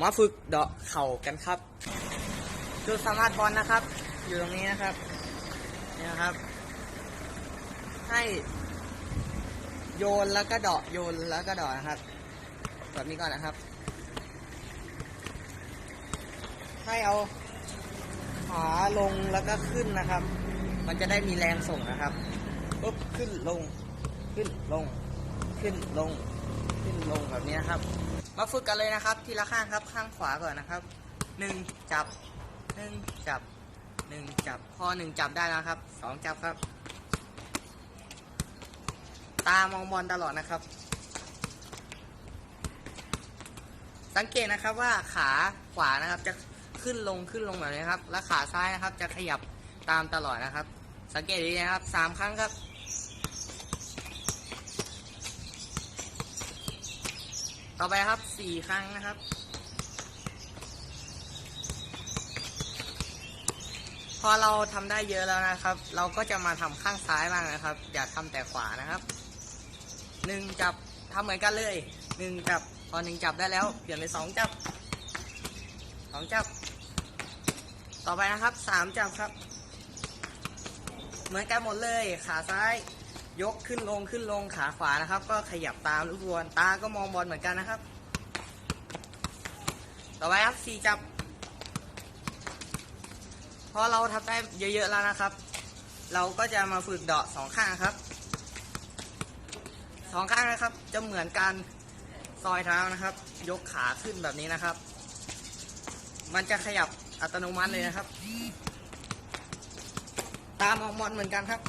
มาฝึกเดาะเข่ากันครับจุดสมาร์ทบอลนะครับ อยู่ตรงนี้นะครับนี่นะครับ ให้โยนแล้วก็เดาะโยนแล้วก็เดาะนะครับแบบนี้ก่อนนะครับ ให้เอาขาลงแล้วก็ขึ้นนะครับ มันจะได้มีแรงส่งนะครับปุ๊บขึ้นลง ขึ้นลง ขึ้นลง ขึ้นลงแบบนี้ครับ มาฝึกกันเลยนะครับ ทีละข้างครับข้างขวาก่อนนะครับหนึ่งจับหนึ่งจับหนึ่งจับพอหนึ่งจับได้แล้วครับสองจับครับ ตามองบอลตลอดนะครับ สังเกตนะครับว่าขาขวานะครับจะขึ้นลงขึ้นลงแบบนี้ครับ และขาซ้ายนะครับ จะขยับตามตลอดนะครับ สังเกตดีนะครับสามครั้งครับ ต่อไปครับสี่ครั้งนะครับ พอเราทำได้เยอะแล้วนะครับ เราก็จะมาทำข้างซ้ายบ้างนะครับ อย่าทำแต่ขวานะครับหนึ่งจับทำเหมือนกันเลยหนึ่งจับพอหนึ่งจับได้แล้วเปลี่ยนเป็นสองจับสองจับ ต่อไปนะครับสามจับครับ เหมือนกันหมดเลยขาซ้าย ยกขึ้นลงขึ้นลงขาขวานะครับ ก็ขยับตามลูกบอลตาก็มองบอลเหมือนกันนะครับ ต่อไปครับสี่จับ พอเราทำได้เยอะๆแล้วนะครับ เราก็จะมาฝึกเดาะสองข้างครับสองข้างนะครับ จะเหมือนการซอยเท้านะครับ ยกขาขึ้นแบบนี้นะครับ มันจะขยับอัตโนมัติเลยนะครับ ตามองบอลเหมือนกันครับ